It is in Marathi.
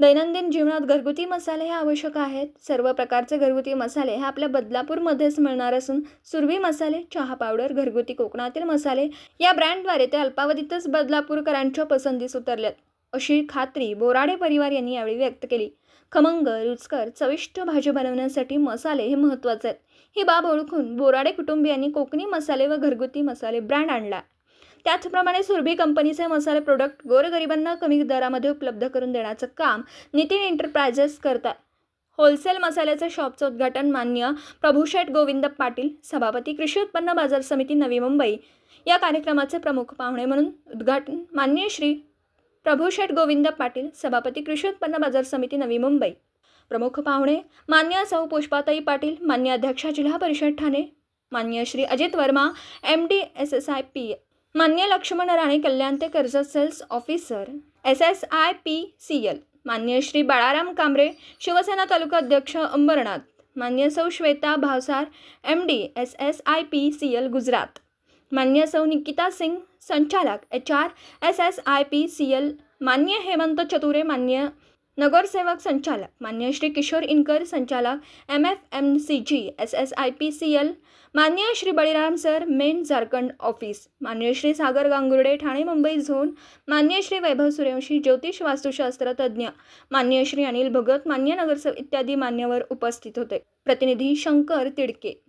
दैनंदिन जीवनात घरगुती मसाले हे आवश्यक आहेत. सर्व प्रकारचे घरगुती मसाले हे आपल्या बदलापूरमध्येच मिळणार असून सुरभी मसाले चहा पावडर घरगुती कोकणातील मसाले या ब्रँडद्वारे ते अल्पावधीतच बदलापूरकरांच्या पसंतीस उतरल्यात अशी खात्री बोराडे परिवार यांनी यावेळी व्यक्त केली. खमंग रुचकर चविष्ट भाजी बनवण्यासाठी मसाले हे महत्त्वाचे आहेत. ही बाब ओळखून बोराडे कुटुंबियांनी कोकणी मसाले व घरगुती मसाले ब्रँड आणला. त्याचप्रमाणे सुरभी कंपनीचे मसाले प्रोडक्ट गोरगरिबांना कमी दरामध्ये उपलब्ध करून देण्याचं काम नितीन एंटरप्राइजेस करतात. होलसेल मसाल्याचं शॉपचं उद्घाटन मान्य प्रभूशेठ गोविंद पाटील सभापती कृषी उत्पन्न बाजार समिती नवी मुंबई. या कार्यक्रमाचे प्रमुख पाहुणे म्हणून उद्घाटन मान्य श्री प्रभूशेठ गोविंद पाटील सभापती कृषी उत्पन्न बाजार समिती नवी मुंबई. प्रमुख पाहुणे मान्य सौ पुष्पाताई पाटील मान्य अध्यक्षा जिल्हा परिषद ठाणे मान्य Shri Ajit Verma M D S S I P मान्य लक्ष्मण राणे कल्याण ते Karjat sales officer S S I P C L. मान्य श्री बाळाराम कांबरे शिवसेना तालुका अध्यक्ष अंबरनाथ. मान्य Sau Shweta Bhavsar M D S S I P C L Gujarat. मान्य सौ निकिता सिंग संचालक H R S S I P C L. मान्य हेमंत चतुरे मान्य नगरसेवक संचालक मान्य श्री किशोर इनकर संचालक M F M C G S S I P C L मान्य Shri Baliram sir main Jharkhand office मान्य श्री सागर गांगुर्डे ठाणे मुंबई झोन मान्य श्री वैभव सूर्यवंशी ज्योतिष वास्तुशास्त्र तज्ज्ञ मान्य श्री अनिल भगत मान्य नगरसेवक इत्यादी मान्यवर उपस्थित होते. प्रतिनिधी शंकर तिडके.